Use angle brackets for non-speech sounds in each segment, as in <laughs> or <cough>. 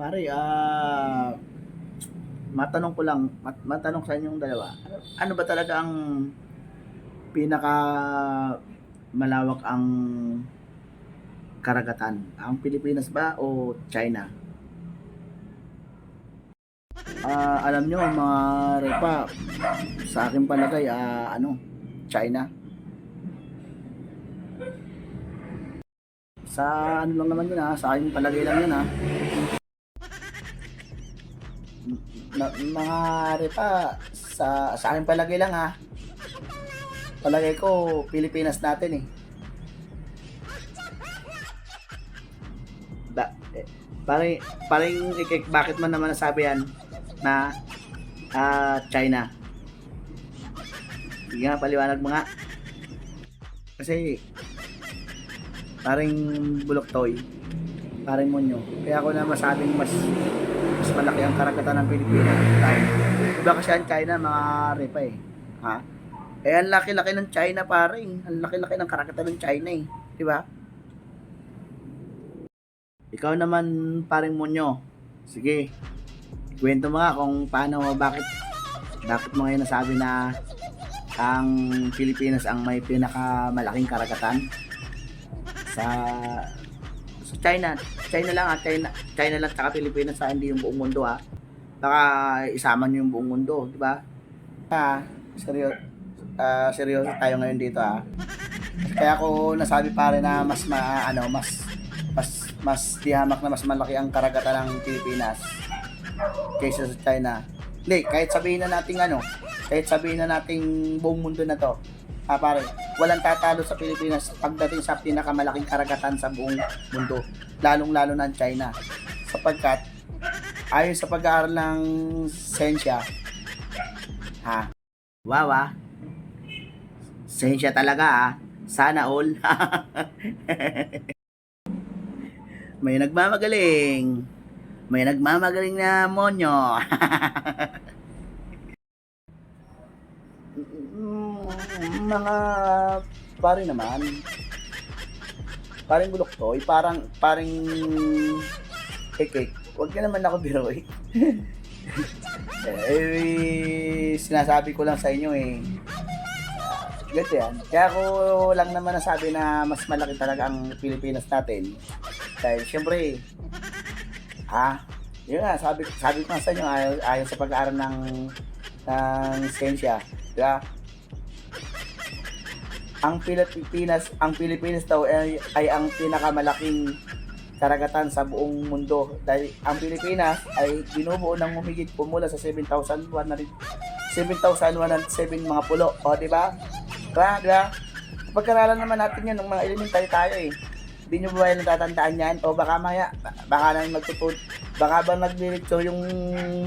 Pare, ah, matanong ko lang, mat- matanong sa inyong dalawa. Ano, ba talaga ang pinaka malawak ang karagatan? Ang Pilipinas ba o China? Ah, alam nyo mga repa, sa akin palagay, ah, ano, China. Sa ano lang naman yun ha, sa akin palagay lang yun ha. Na, mga repa, sa, sa akin palagay lang ha. Palagay ko, Pilipinas natin eh. Ba, eh, parang, parang, ikik, bakit man naman nasabi yan na ah, China? Sige nga, paliwanag mo nga. Kasi, parang bulok toy, parang monyo. Kaya ako na masabing mas mas malaki ang karagatan ng Pilipinas. Iba kasi ang China, mga repa eh. Ha? Eh, ang laki-laki ng China pare. Ang laki-laki ng karagatan ng China eh. Di ba? Ikaw naman, paring Monyo. Sige. Kwento mo nga kung paano, bakit, bakit mo ngayon nasabi na ang Pilipinas ang may pinakamalaking karagatan sa sa China. China lang ha, China, China lang tsaka Pilipinas sa hindi yung buong mundo ha. Baka isama niyo yung buong mundo, di ba? Ah, seryo, ah, seryoso tayo ngayon dito ha. Kaya ako nasabi pare na mas ma, ano, mas mas mas dihamak na mas malaki ang karagatan ng Pilipinas kaysa sa China. Hindi, kahit sabihin na natin ano, kahit sabihin na nating buong mundo na to, ah pare, walang tatalo sa Pilipinas pagdating sa pinakamalaking karagatan sa buong mundo, lalong-lalo ang China. Sapagkat, ayon sa pag-aaral ng sensya, ha, wawa, sensya talaga ha, sana all. <laughs> May nagmamagaling. May nagmamagaling na monyo. <laughs> mga pare naman. Parang bulok toy parang parang ekek wag ka naman ako biroy <laughs> eh sinasabi ko lang sa inyo eh. Ganito yan. Kaya ako lang naman nasabi na mas malaki talaga ang Pilipinas natin. Dahil syempre ha? Yun nga sabi, sabi ko sa inyo ayon, sa pag-aaral ng ng siyensya Diba? Ang Pilipinas, ang Pilipinas daw ay, ay ang pinakamalaking karagatan sa buong mundo dahil ang Pilipinas ay binubuo ng humigit po mula sa 7,100 7,107 mga pulo. O, di ba? Diba? Diba? Pagkaralan naman natin yan ng mga elementary tayo eh. Hindi nyo ba yan natatandaan yan? O baka maya, baka nang magtutun, baka ba nagdiretso yung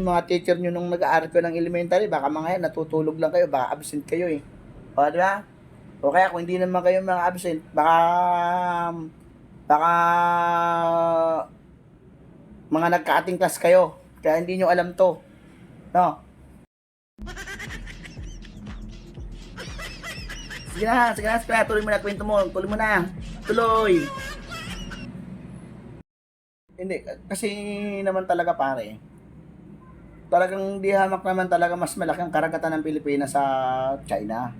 mga teacher nyo nung nag-aaral ko ng elementary, baka mga yan, natutulog lang kayo, baka absent kayo eh. O, di ba? O kaya kung hindi naman kayo mga absent, baka, baka, mga nagka-ating class kayo, kaya hindi nyo alam to. No? Sige na, sige na, sige na, tuloy mo na kwento mo, tuloy mo na, tuloy. Hindi, kasi naman talaga pare, talagang di hamak naman talaga mas malaki ang karagatan ng Pilipinas sa China.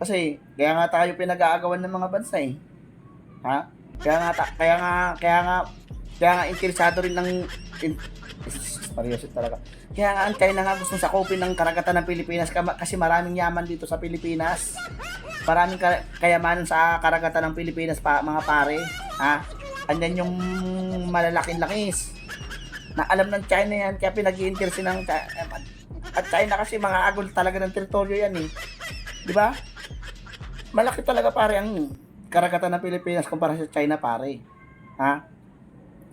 Kasi, kaya nga tayo pinag-aagawan ng mga bansa eh. Ha? Kaya nga, ta- kaya nga, kaya nga, kaya nga interesado rin ng, in, seryoso talaga. Kaya nga ang China nga gusto sakupin ng karagatan ng Pilipinas kasi maraming yaman dito sa Pilipinas. Maraming ka- kayamanan sa karagatan ng Pilipinas pa, mga pare. Ha? Andyan yung malalaking langis. Na alam ng China yan, kaya pinag-i-interest ng. At China kasi mga agol talaga ng teritoryo yan eh. Di ba? Malaki talaga pare ang karagatan ng Pilipinas kumpara sa China pare. Ha?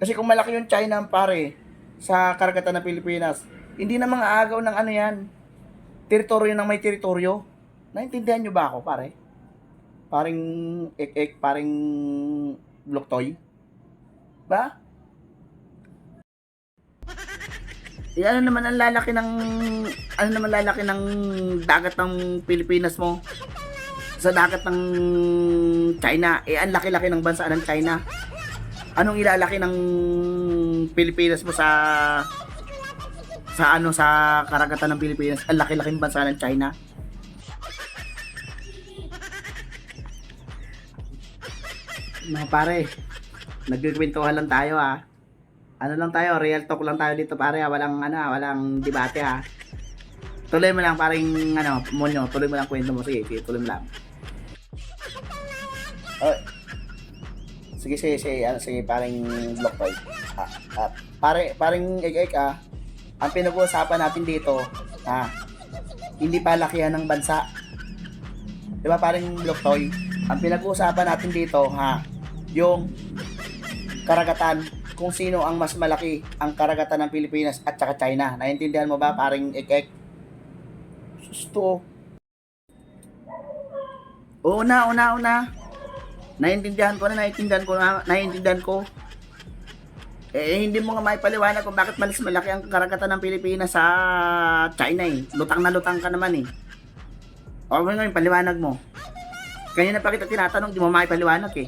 Kasi kung malaki yung China pare sa karagatan ng Pilipinas, hindi na mga agaw ng ano yan. Teritoryo ng may teritoryo. Naintindihan nyo ba ako pare? Paring ek-ek, paring bloktoy. Ba? Eh, ano naman ang lalaki ng ano naman lalaki ng dagat ng Pilipinas mo sa dagat ng China eh ang laki-laki ng bansa ng China anong ilalaki ng Pilipinas mo sa sa ano sa karagatan ng Pilipinas, ang laki-laking bansa ng China. Mga pare, nagkikwentuhan lang tayo ah. Ano lang tayo, real talk lang tayo dito pare ah. Walang ano, ah, walang debate ah. Tuloy mo lang paring ano, monyo, tuloy mo lang kwento mo. Sige, sige, tuloy mo lang. Oh, sige, sige, sige, ano, sige, paring block toy. Ah, ah, pare, paring egg ah. Ang pinag-uusapan natin dito, ah, hindi palakihan ng bansa. Di ba block toy? Ang pinag-uusapan natin dito, ha, yung karagatan kung sino ang mas malaki ang karagatan ng Pilipinas at saka China. Naiintindihan mo ba paring ek-ek? Susto. Una, una, una. Naiintindihan ko na, naiintindihan ko na, naiintindihan ko. Eh, hindi mo nga maipaliwanag kung bakit malis malaki ang karagatan ng Pilipinas sa China eh. Lutang na lutang ka naman eh. O, ano ngayon, paliwanag mo. Kanina pa kita tinatanong, di mo maipaliwanag eh.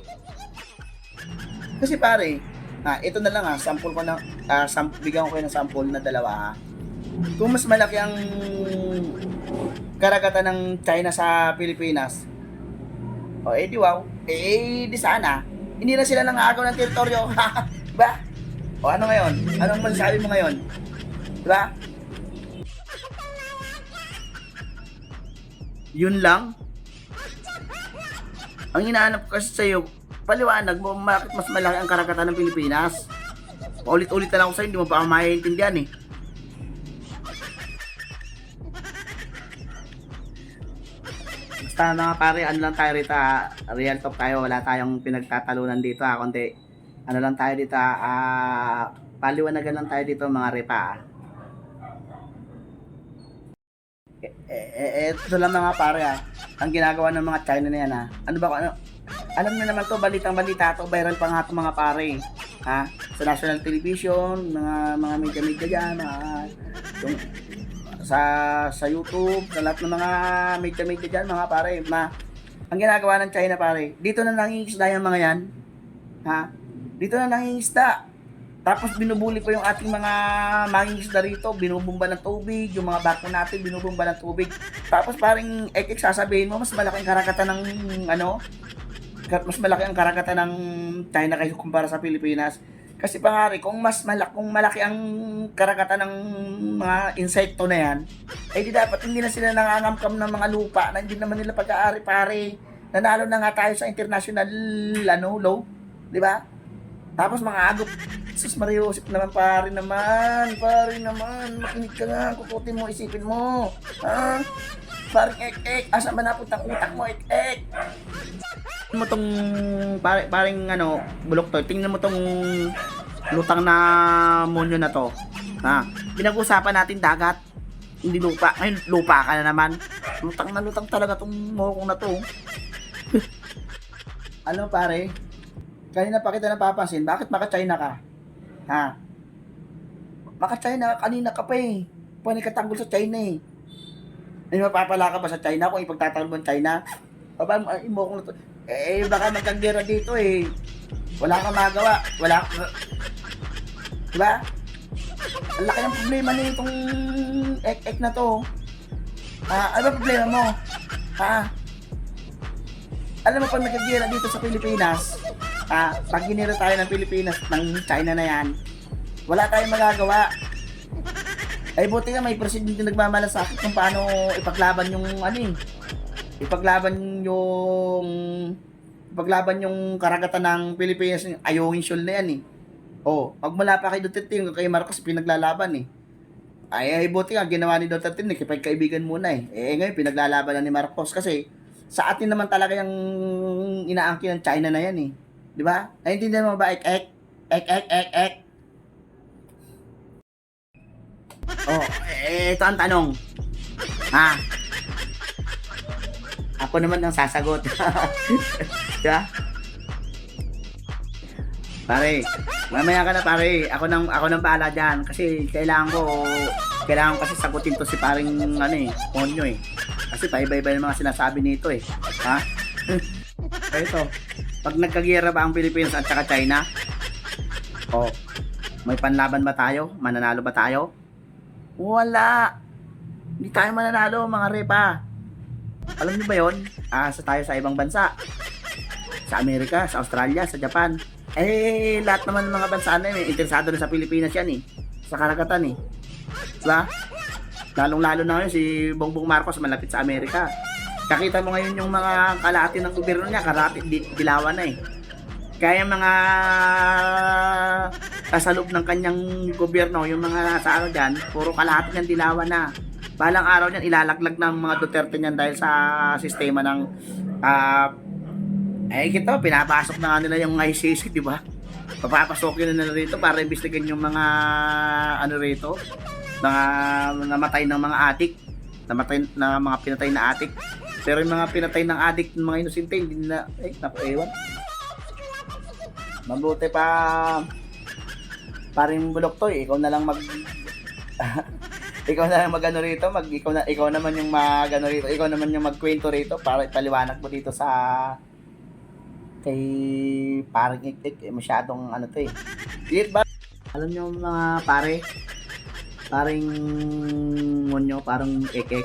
Kasi pare, ah, ito na lang ah, sample ko na, ah, sam, bigyan ko kayo ng sample na dalawa ah. Kung mas malaki ang karagatan ng China sa Pilipinas, o eh di wow, eh di sana, hindi na sila nangagaw ng teritoryo, <laughs> diba? O ano ngayon? Anong masasabi mo ngayon? Diba? Yun lang? Ang hinahanap ko kasi sa'yo, paliwanag mo bakit mas malaki ang karagatan ng Pilipinas. Paulit-ulit na lang ako sa'yo, hindi mo pa ako maiintindihan eh. Basta mga pare, ano lang tayo rito ah, real talk tayo, wala tayong pinagtatalunan dito ha, kundi ano lang tayo dito ah, paliwanagan lang tayo dito mga repa ah. Eh, eh, eh, ito lang mga pare ah, ang ginagawa ng mga China na yan ah. Ano ba ano? Alam niyo naman to, balitang balita to, viral pa nga to mga pare. Ha? Sa national television, mga mga media media diyan, mga yung, sa sa YouTube, sa lahat ng mga media media diyan, mga pare, na ang ginagawa ng China pare, dito na nangingisda yung mga yan. Ha? Dito na nangingisda. Tapos binubuli pa yung ating mga mangingisda rito, binubumba ng tubig, yung mga bako natin binubumba ng tubig. Tapos parang ek sasabihin mo mas malaking karagatan ng ano, mas malaki ang karagatan ng China kaysa kumpara sa Pilipinas. Kasi pangari, kung mas malaki, kung malaki ang karagatan ng mga insekto na yan, eh di dapat hindi na sila nangangamkam ng mga lupa na hindi naman nila pag-aari pare. Nanalo na nga tayo sa international ano, law, di ba? Tapos mga agop, sus Mariusip naman pare naman, pare naman, makinig ka nga, kukutin mo, isipin mo. Ha? Parang ek-ek, asa ba napunta ang utak mo, ek-ek? Tingnan mo tong pare, paring ano, bulok to. Tingnan mo tong lutang na monyo na to. Ha? Pinag-usapan natin dagat. Hindi lupa. Ngayon, lupa ka na naman. Lutang na lutang talaga tong mokong na to. <laughs> ano pare? Kanina pa kita napapansin, bakit maka China ka? Ha? Maka China ka, kanina ka pa eh. Pwede ka tanggol sa China eh. Ay, mapapala ka ba sa China kung ipagtatanggol mo ang China? O ba, mo kung eh, baka magkagera dito eh. Wala kang magawa. Wala ka... Diba? Ang laki ng problema nitong ek-ek na to. Ah, ano problema mo? Ha? Alam mo pag nagkagera dito sa Pilipinas, ah, pag ginira tayo ng Pilipinas, ng China na yan, wala tayong magagawa. Ay buti nga may presidente nagmamalasakit kung paano ipaglaban yung ano eh, ipaglaban yung ipaglaban yung karagatan ng Pilipinas yung ayungin shul na yan eh. Oh, magmula pa kay Duterte yung kay Marcos pinaglalaban eh. Ay, ay buti nga ginawa ni Duterte nakipagkaibigan muna eh. Eh ngayon pinaglalaban na ni Marcos kasi sa atin naman talaga yung inaangkin ng China na yan eh. Di ba? Naintindihan mo ba ek ek ek ek ek ek Oh, eh, ito ang tanong. Ha? Ako naman ang sasagot. <laughs> diba? Pare, mamaya ka na pare. Ako nang ako nang bahala diyan kasi kailangan ko kailangan ko kasi sagutin to si paring ano eh, Ponyo eh. Kasi paibay-bay ng mga sinasabi nito eh. Ha? <laughs> Ito. Pag nagkagiyera ba ang Pilipinas at saka China? Oh. May panlaban ba tayo? Mananalo ba tayo? Wala. Hindi tayo mananalo, mga repa. Alam niyo ba yon? Asa tayo sa ibang bansa. Sa Amerika, sa Australia, sa Japan. Eh, lahat naman ng mga bansa na yun, eh, interesado na sa Pilipinas yan eh. Sa karagatan eh. Diba? Lalong-lalo na ngayon si Bongbong Marcos malapit sa Amerika. Kakita mo ngayon yung mga kalahati ng gobyerno niya, kalahati di, dilawan na eh. Kaya mga nasa loob ng kanyang gobyerno, yung mga nasa ano dyan, puro kalahati ng dilawan na. Balang araw niyan, ilalaglag ng mga Duterte niyan dahil sa sistema ng ah eh kita pinapasok na nila yung ICC, di ba? Papapasokin na nila rito para imbestigan yung mga ano rito, mga namatay ng mga atik, namatay na mga pinatay na atik. Pero yung mga pinatay ng adik mga inosente, hindi na, eh, naku, ewan. Mabuti pa, paring bulok to eh. Ikaw na lang mag, <laughs> ikaw na lang magano rito, mag, ikaw, na, ikaw naman yung magano rito, ikaw naman yung magkwento rito para ipaliwanag mo dito sa kay parang ik eh, masyadong ano to eh. Di ba? Alam nyo mga pare, paring monyo, parang ekek.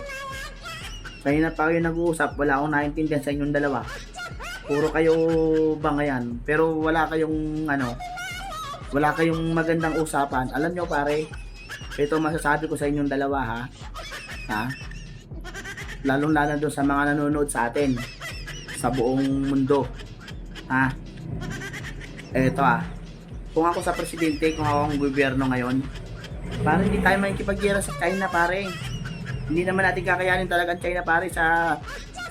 Kanina pa kayo nag-uusap, wala akong naintindihan sa inyong dalawa. Puro kayo bangayan, pero wala kayong ano, wala kayong magandang usapan. Alam nyo pare, ito masasabi ko sa inyong dalawa ha. Ha? Lalong lalo doon sa mga nanonood sa atin sa buong mundo. Ha? Eto ah. Kung ako sa presidente, kung ako ang gobyerno ngayon, parang hindi tayo makikipagyera sa China pare. Hindi naman natin kakayanin talaga ang China pare sa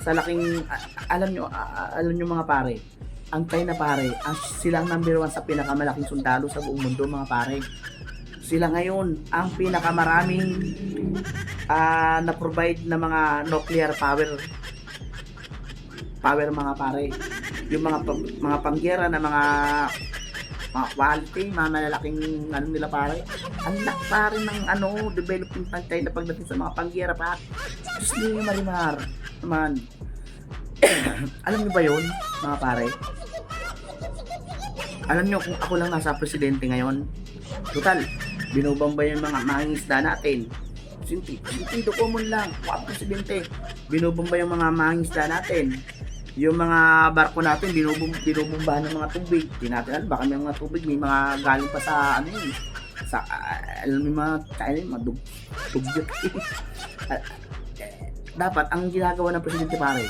sa laking alam nyo alam nyo mga pare ang China pare ang silang number one sa pinakamalaking sundalo sa buong mundo mga pare sila ngayon ang pinakamaraming ah, na-provide na mga nuclear power power mga pare yung mga pang- mga pangyera na mga mga quality, mga malalaking ano nila pare. Ang lak pare ng ano, development ng China pagdating sa mga pangyera pa. Diyos niyo marimar. Naman. <coughs> Alam niyo ba yun, mga pare? Alam niyo kung ako lang nasa presidente ngayon, total, binubamba yung mga mangingisda natin. Sinti, sintido common lang, mga presidente, binubamba yung mga mangingisda natin yung mga barko natin binubum binubumbahan ng mga tubig. Di natin alam baka may mga tubig may mga galing pa sa ano yun. Sa ah, alam mo yung mga kaya yung mga dug dugyot. <laughs> Ah, eh, dapat ang ginagawa ng presidente pare,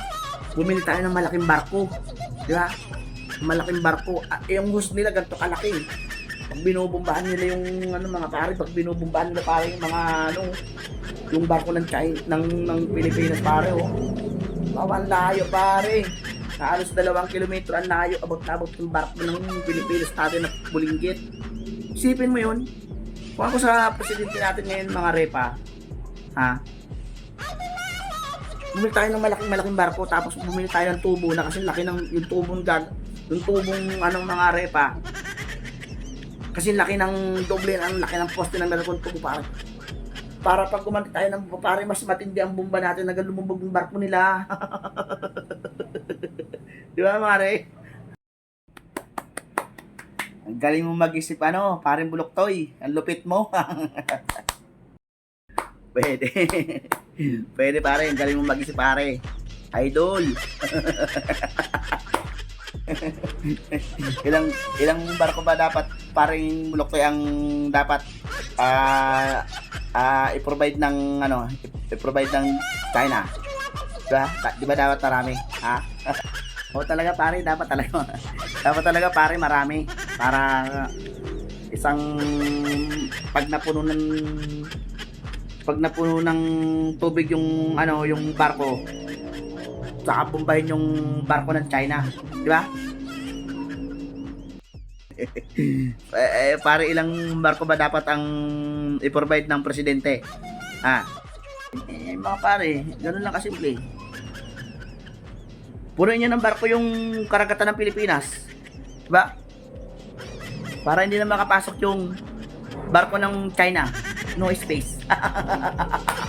bumili tayo ng malaking barko. Di ba? Malaking barko. Ah, yung host nila ganito kalaki. Pag binubumbahan nila yung ano mga pare, pag binubumbahan nila pare yung mga ano yung barko ng China ng ng Pilipinas pare oh. Bawal layo pare. Halos dalawang kilometro ang layo abot abot yung barko ng Pilipinas natin na bulinggit. Isipin mo yun. Kung ako sa presidente natin ngayon mga repa, ha? Bumili tayo ng malaking malaking barko tapos bumili tayo ng tubo na kasi laki ng yung tubong gag yung tubong anong mga repa kasi laki ng doble ang laki ng poste ng dalawang tubo para para pag gumanti tayo ng pare mas matindi ang bomba natin na lumubog yung barko nila. <laughs> Di ba, Mare? Ang galing mo mag-isip ano, parang bulok toy. Ang lupit mo. <laughs> Pwede. Pwede pare, ang galing mo mag-isip pare. Idol. <laughs> <laughs> ilang ilang barko ba dapat paring bulok toy ang dapat ah ah i-provide ng ano, i-provide ng China. Diba? Di ba dapat marami? Ha? <laughs> o talaga pare, dapat talaga. <laughs> dapat talaga pare marami para isang pag napuno ng pag napuno ng tubig yung ano, yung barko saka bombahin yung barko ng China. Di ba? <laughs> eh, eh, pare ilang barko ba dapat ang i-provide ng presidente? Ha? Eh, mga pare, ganun lang kasimple. Punuin nyo ng barko yung karagatan ng Pilipinas. Diba? Para hindi na makapasok yung barko ng China. No space. <laughs>